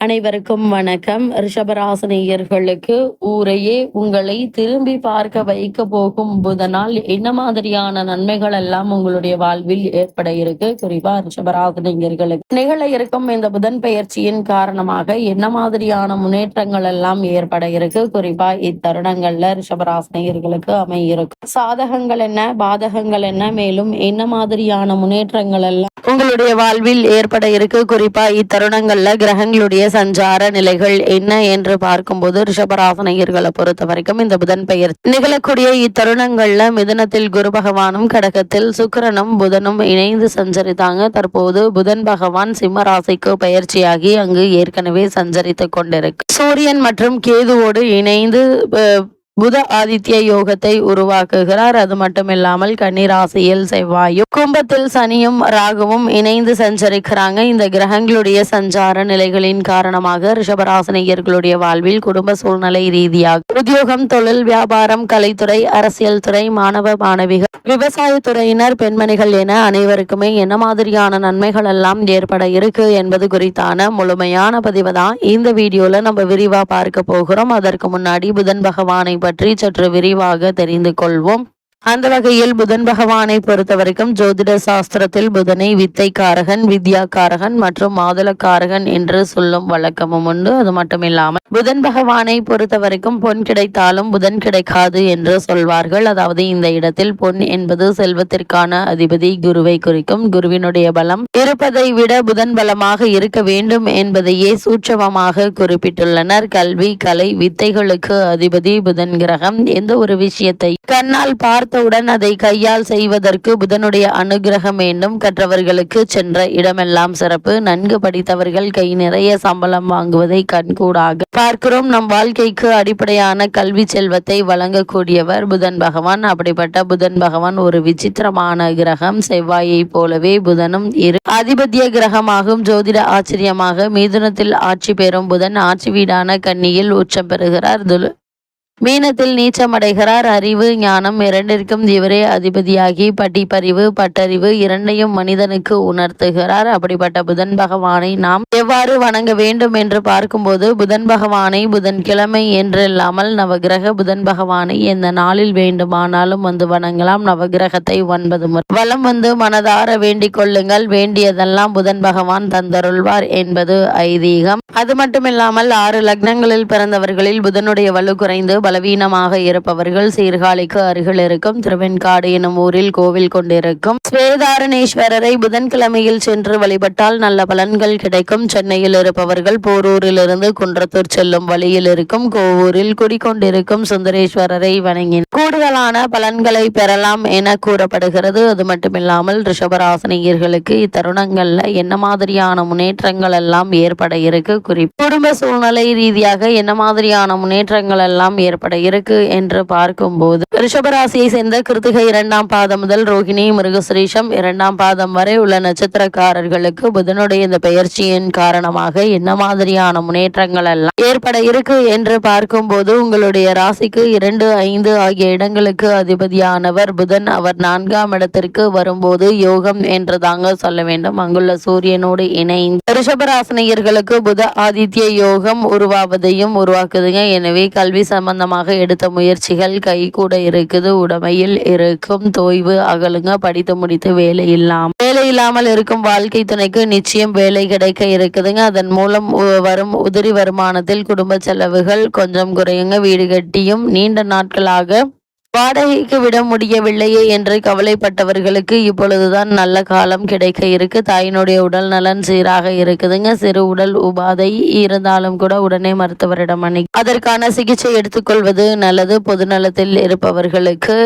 அனைவருக்கும் வணக்கம். ரிஷபராசனியர்களுக்கு ஊரையே உங்களை திரும்பி பார்க்க வைக்க போகும் புதனால் என்ன மாதிரியான நன்மைகள் எல்லாம் உங்களுடைய வாழ்வில் ஏற்பட இருக்கு? குறிப்பா ரிஷபராசனியர்களுக்கு. நிகழ இருக்கும் இந்த புதன் பெயர்ச்சியின் காரணமாக என்ன மாதிரியான முன்னேற்றங்கள் எல்லாம் ஏற்பட இருக்கு? குறிப்பா இத்தருணங்கள்ல ரிஷபராசனியர்களுக்கு அமையிருக்கும். சாதகங்கள் என்ன? பாதகங்கள் என்ன? மேலும் என்ன மாதிரியான முன்னேற்றங்கள் எல்லாம் உங்களுடைய வாழ்வில் ஏற்பட இருக்கு? குறிப்பா இத்தருணங்கள்ல கிரகங்களுடைய சஞ்சார நிலைகள் என்ன என்று பார்க்கும்போது ரிஷபராசனையர்களை பொறுத்த வரைக்கும் இந்த புதன் பெயர் நிகழக்கூடிய இத்தருணங்கள்ல மிதுனத்தில் குரு பகவானும் கடகத்தில் சுக்கிரனும் புதனும் இணைந்து சஞ்சரித்தாங்க. தற்போது புதன் பகவான் சிம்ம ராசிக்கு பயிற்சியாகி அங்கு ஏற்கனவே சஞ்சரித்து கொண்டிருக்கு. சூரியன் மற்றும் கேதுவோடு இணைந்து புத ஆதித்ய யோகத்தை உருவாக்குகிறார். அது மட்டுமில்லாமல் கன்னிராசியில் செவ்வாயும் கும்பத்தில் சனியும் ராகுவும் இணைந்து சஞ்சரிக்கிறாங்க. இந்த கிரகங்களுடைய சஞ்சார நிலைகளின் காரணமாக ரிஷபராசனையர்களுடைய வாழ்வில் குடும்ப சூழ்நிலை ரீதியாக உத்தியோகம் தொழில் வியாபாரம் கலைத்துறை அரசியல் துறை மாணவ மாணவிகள் விவசாயத்துறையினர் பெண்மணிகள் என அனைவருக்குமே என்ன மாதிரியான நன்மைகள் எல்லாம் ஏற்பட இருக்கு என்பது குறித்தான முழுமையான பதிவு தான். இந்த வீடியோல நம்ம விரிவா பார்க்க போகிறோம். அதற்கு முன்னாடி புதன் பகவானை பற்றி சற்று விரிவாக தெரிந்து கொள்வோம். அந்த வகையில் புதன் பகவானை பொறுத்த வரைக்கும் ஜோதிட சாஸ்திரத்தில் புதனை வித்தைக்காரகன் வித்யாக்காரகன் மற்றும் மாதுளக்காரகன் என்று சொல்லும் வழக்கமும் உண்டு. அது மட்டும் இல்லாமல் புதன் பகவானை பொறுத்த வரைக்கும் பொன் கிடைத்தாலும் புதன் கிடைக்காது என்று சொல்வார்கள். அதாவது இந்த இடத்தில் பொன் என்பது செல்வத்திற்கான அதிபதி குருவை குறிக்கும் குருவினுடைய பலம். இருப்பதை விட புதன் பலமாக இருக்க வேண்டும் என்பதையே சூட்சமமாக குறிப்பிட்டுள்ளனர். கல்வி கலை வித்தைகளுக்கு அதிபதி புதன் கிரகம். எந்த ஒரு விஷயத்தை கண்ணால் பார்த்தவுடன் அதை கையால் செய்வதற்கு புதனுடைய அனுகிரகம் வேண்டும். கற்றவர்களுக்கு சென்ற இடமெல்லாம் சிறப்பு. நன்கு படித்தவர்கள் கை நிறைய சம்பளம் வாங்குவதை கண்கூடாக பார்க்கிறோம். நம் வாழ்க்கைக்கு அடிப்படையான கல்வி செல்வத்தை வழங்கக்கூடியவர் புதன் பகவான். அப்படிப்பட்ட புதன் பகவான் ஒரு விசித்திரமான கிரகம். செவ்வாயை போலவே புதனும் இரு அதிபத்திய கிரகமாகும். ஜோதிட ஆச்சரியமாக மிதுனத்தில் ஆட்சி பெறும் புதன் ஆட்சி வீடான கன்னியில் உச்சம் பெறுகிறார். துலு மீனத்தில் நீச்சமடைகிறார். அறிவு ஞானம் இரண்டிற்கும் இவரே அதிபதியாகி பட்டிப்பறிவு பட்டறிவு இரண்டையும் மனிதனுக்கு உணர்த்துகிறார். அப்படிப்பட்ட புதன் பகவானை நாம் எவ்வாறு வணங்க வேண்டும் என்று பார்க்கும்போது புதன் பகவானை புதன் கிழமை என்றில்லாமல் நவகிரக புதன் பகவானை எந்த நாளில் வேண்டுமானாலும் வந்து வணங்கலாம். நவகிரகத்தை ஒன்பது முறை. வலம் வந்து மனதார வேண்டிக் கொள்ளுங்கள். வேண்டியதெல்லாம் புதன் பகவான் தந்தருள்வார் என்பது ஐதீகம். அது மட்டுமில்லாமல் ஆறு லக்னங்களில் பிறந்தவர்களில் புதனுடைய வலு குறைந்து பலவீனமாக இருப்பவர்கள் சீர்காழிக்கு அருகில் இருக்கும். திருவெண்காடு எனும் ஊரில் கோவில் கொண்டிருக்கும். ஸ்வேதாரணேஸ்வரரை புதன்கிழமையில் சென்று வழிபட்டால் நல்ல பலன்கள் கிடைக்கும். சென்னையில் இருப்பவர்கள் போரூரிலிருந்து குன்றத்தூர் செல்லும் வழியில் இருக்கும். கோவூரில் குடிக்கொண்டிருக்கும் சுந்தரேஸ்வரரை வணங்கி கூடுதலான பலன்களை பெறலாம் என கூறப்படுகிறது. அது மட்டுமில்லாமல் ரிஷபராசனியர்களுக்கு இத்தருணங்கள்ல என்ன மாதிரியான முன்னேற்றங்கள் எல்லாம் ஏற்பட இருக்கு? குறிப்பு குடும்ப சூழ்நிலை ரீதியாக என்ன மாதிரியான முன்னேற்றங்கள் எல்லாம் ஏற்பட இருக்கு என்று பார்க்கும்போது ரிஷபராசியை சேர்ந்த கிருத்திகை இரண்டாம் பாதம் முதல் ரோகிணி மிருகசுரேஷம் இரண்டாம் பாதம் வரை உள்ள நட்சத்திரக்காரர்களுக்கு புதனுடைய இந்த பெயர்ச்சியின் காரணமாக என்ன மாதிரியான முன்னேற்றங்கள் எல்லாம் ஏற்பட இருக்கு என்று பார்க்கும்போது உங்களுடைய ராசிக்கு இரண்டு ஐந்து ஆகிய இடங்களுக்கு அதிபதியானவர் புதன். அவர் நான்காம் இடத்திற்கு வரும்போது யோகம் என்று தாங்க சொல்ல வேண்டும். அங்குள்ள சூரியனோடு இணைந்து ரிஷபராசனியர்களுக்கு புத ஆதித்ய யோகம் உருவாவதையும் உருவாக்குதுங்க. எனவே கல்வி சம்பந்தம் சம்பந்தமாக எடுத்த முயற்சிகள் கை கூட இருக்குது உடமையில் இருக்கும். தோய்வு அகலுங்க படித்து முடித்து வேலை இல்லாம. வேலை இல்லாமல் இருக்கும் வாழ்க்கை துணைக்கு நிச்சயம் வேலை கிடைக்க இருக்குதுங்க. அதன் மூலம் வரும் உதிரி வருமானத்தில் குடும்ப செலவுகள் கொஞ்சம் குறையுங்க. வீடு கட்டியும் நீண்ட நாட்களாக வாடகைக்கு விட முடியவில்லையே என்று கவலைப்பட்டவர்களுக்கு இப்பொழுதுதான் நல்ல காலம் கிடைக்க இருக்கு. தாயினுடைய உடல் நலன் சீராக இருக்குதுங்க. சிறு உடல் உபாதை இருந்தாலும் கூட உடனே மருத்துவரிடம் அணி அதற்கான சிகிச்சை எடுத்துக்கொள்வது நல்லது. பொதுநலத்தில் இருப்பவர்களுக்கு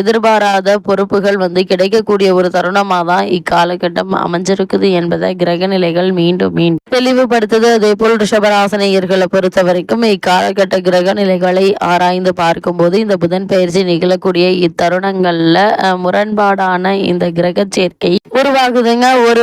எதிர்பாராத பொறுப்புகள் வந்து கிடைக்கக்கூடிய ஒரு தருணமாக தான் இக்காலகட்டம் அமைஞ்சிருக்குது என்பதை கிரக நிலைகள் மீண்டும் மீண்டும் தெளிவுபடுத்துது. அதே போல் ரிஷபராசனையர்களை பொறுத்த வரைக்கும் இக்காலகட்ட கிரக நிலைகளை ஆராய்ந்து பார்க்கும்போது இந்த புதன் பயிற்சி நிகழக்கூடிய இத்தருணங்கள்ல முரண்பாடான இந்த கிரக சேர்க்கை உருவாகுதுங்க. ஒரு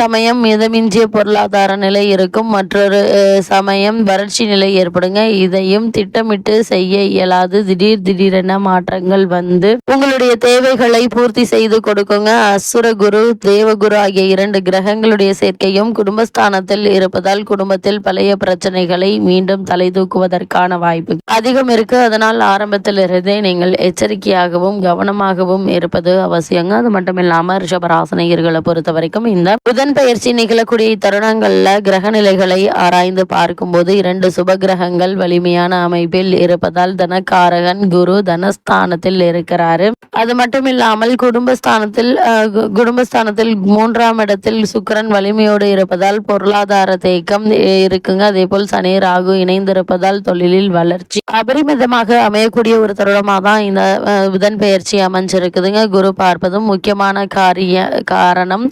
சமயம் மிதமிஞ்சிய பொருளாதார நிலை இருக்கும். மற்றொரு சமயம் வறட்சி நிலை ஏற்படுங்க. இதையும் திட்டமிட்டு செய்ய இயலாது. திடீர் திடீரென மாற்றங்கள் வந்து உங்களுடைய தேவைகளை பூர்த்தி செய்து கொடுக்குங்க. அசுர குரு தேவகுரு ஆகிய இரண்டு கிரகங்களுடைய சேர்க்கையும் குடும்பஸ்தானத்தில் இருப்பதால் குடும்பத்தில் பழைய பிரச்சனைகளை மீண்டும் தலை தூக்குவதற்கான வாய்ப்பு அதிகம் இருக்கு. அதனால் ஆரம்பத்தில் இருந்தே நீங்கள் எச்சரிக்கையாகவும் கவனமாகவும் இருப்பது அவசியங்க. அது மட்டும் இல்லாம ரிஷபராசனையர்களை பொறுத்த வரைக்கும் இந்த புதன் பயிற்சி நிகழக்கூடிய தருணங்கள்ல கிரக நிலைகளை ஆராய்ந்து பார்க்கும்போது இரண்டு சுப கிரகங்கள் வலிமையான அமைப்பில் இருப்பதால் தனக்காரகன் குரு தனஸ்தானத்தில் இருக்கிறாரு. அது மட்டும் இல்லாமல் குடும்பஸ்தானத்தில் கு- குடும்பஸ்தானத்தில் மூன்றாம் இடத்தில் சுக்கரன் வலிமையோடு இருப்பதால் பொருளாதார தேக்கம் இருக்குங்க. அதே போல் சனி ராகு இணைந்திருப்பதால் தொழிலில் வளர்ச்சி அபரிமிதமாக அமையக்கூடிய ஒரு தருணமாக தான் இந்த புதன் பெயர்ச்சி அமைஞ்சிருக்குதுங்க. குரு பார்ப்பதும் முக்கியமான காரிய காரணம்.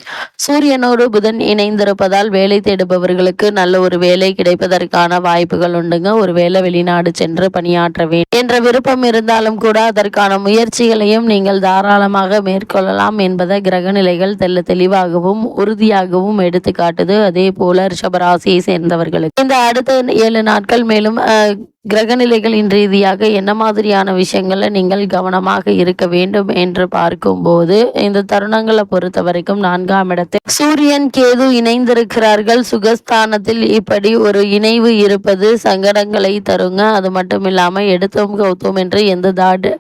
சூரியனோடு புதன் இணைந்திருப்பதால் வேலை தேடுபவர்களுக்கு நல்ல ஒரு வேலை கிடைப்பதற்கான வாய்ப்புகள் உண்டுங்க. ஒரு வேலை வெளிநாடு சென்று பணியாற்ற வேண்டும் என்ற விருப்பம் இருந்தாலும் கூட அதற்கான முயற்சிகளையும் நீங்கள் தாராளமாக மேற்கொள்ளலாம் என்பதை கிரக நிலைகள் தெல்ல தெளிவாகவும் உறுதியாகவும் எடுத்து காட்டுது அதே போல ரிஷபராசியை சேர்ந்தவர்களுக்கு. இந்த அடுத்த ஏழு நாட்கள் மேலும் அஹ், கிரகநிலைகளின் ரீதியாக என்ன மாதிரியான விஷயங்களை நீங்கள் கவனமாக இருக்க வேண்டும் என்று பார்க்கும்போது இந்த தருணங்களை பொறுத்த வரைக்கும் நான்காம் இடத்தில் சூரியன் கேது இணைந்திருக்கிறார்கள். சுகஸ்தானத்தில் இப்படி ஒரு இணைவு இருப்பது சங்கடங்களை தருங்க. அது மட்டும் இல்லாம எடுத்தோம் கௌத்தோம் என்று எந்த தாடு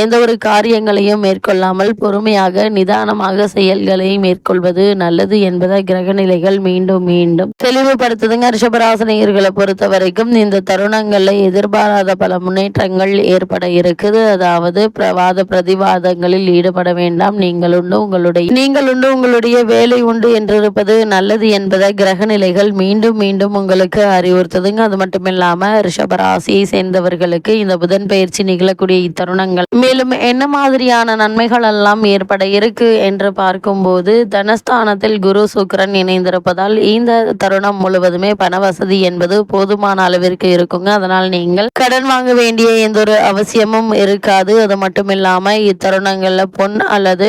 எந்த ஒரு காரியங்களையும் மேற்கொள்ளாமல் பொறுமையாக நிதானமாக செயல்களை மேற்கொள்வது நல்லது என்பதை கிரகநிலைகள் மீண்டும் மீண்டும் தெளிவுபடுத்துதுங்க. ரிஷபராசனையர்களை பொறுத்த வரைக்கும் இந்த தருணங்கள்ல எதிர்பாராத பல முன்னேற்றங்கள் ஏற்பட இருக்குது. அதாவது பிரவாத பிரதிவாதங்களில் ஈடுபட வேண்டாம். நீங்கள் உண்டு உங்களுடைய நீங்கள் உண்டு உங்களுடைய வேலை உண்டு என்றிருப்பது நல்லது என்பதை கிரகநிலைகள் மீண்டும் மீண்டும் உங்களுக்கு அறிவுறுத்துதுங்க. அது மட்டுமில்லாமல் ரிஷபராசியை சேர்ந்தவர்களுக்கு இந்த புதன் பயிற்சி நிகழக்கூடிய இத்தருணங்கள் மேலும் என்ன மாதிரியான நன்மைகள் எல்லாம் ஏற்பட இருக்கு என்று பார்க்கும்போது தனஸ்தானத்தில் குரு சுக்கரன் இணைந்திருப்பதால் இந்த தருணம் முழுவதுமே பண வசதி என்பது போதுமான அளவிற்கு இருக்குங்க. அதனால் நீங்கள் கடன் வாங்க வேண்டிய எந்த ஒரு அவசியமும் இருக்காது. அது மட்டும் இல்லாம இத்தருணங்கள்ல பொன் அல்லது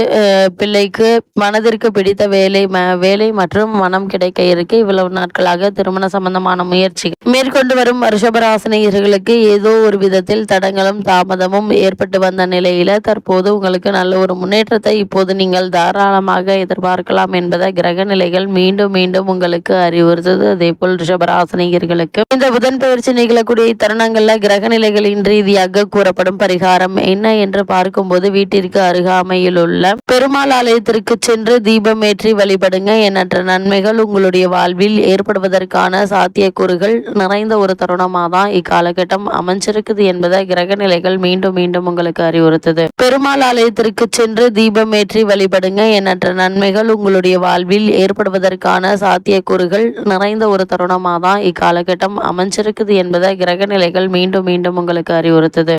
பிள்ளைக்கு மனதிற்கு பிடித்த வேலை ம- வேலை மற்றும் மனம் கிடைக்க இருக்கு. இவ்வளவு நாட்களாக திருமண சம்பந்தமான முயற்சி மேற்கொண்டு வரும் ரிஷபராசினியர்களுக்கு ஏதோ ஒரு விதத்தில் தடங்களும் தாமதமும் ஏற்பட்டு வந்த நிலையில தற்போது உங்களுக்கு நல்ல ஒரு முன்னேற்றத்தை இப்போது நீங்கள் தாராளமாக எதிர்பார்க்கலாம் என்பதை கிரக நிலைகள் மீண்டும் மீண்டும் உங்களுக்கு அறிவுறுத்தது. அதே போல் ரிஷபராசனிகர்களுக்கு இந்த புதன் பயிற்சி நிகழக்கூடிய தருணங்கள்ல கிரக நிலைகளின் ரீதியாக கூறப்படும் பரிகாரம் என்ன என்று பார்க்கும்போது வீட்டிற்கு அருகாமையில் உள்ள பெருமாள் ஆலயத்திற்கு சென்று தீபமேற்றி வழிபடுங்க எண்ணற்ற நன்மைகள் உங்களுடைய வாழ்வில் ஏற்படுவதற்கான சாத்தியக்கூறுகள் நிறைந்த ஒரு தருணமாக தான் இக்காலகட்டம் அமைஞ்சிருக்குது என்பதை கிரக நிலைகள் மீண்டும் மீண்டும் உங்களுக்கு அறிவுறுத்தது பெருமாள் ஆலயத்திற்கு சென்று தீபமேற்றி வழிபடுங்க. எண்ணற்ற நன்மைகள் உங்களுடைய வாழ்வில் ஏற்படுவதற்கான சாத்தியக்கூறுகள் நிறைந்த ஒரு தருணமாக தான் இக்காலகட்டம் அமைஞ்சிருக்குது என்பதை கிரக நிலைகள் மீண்டும் மீண்டும் உங்களுக்கு அறிவுறுத்தது.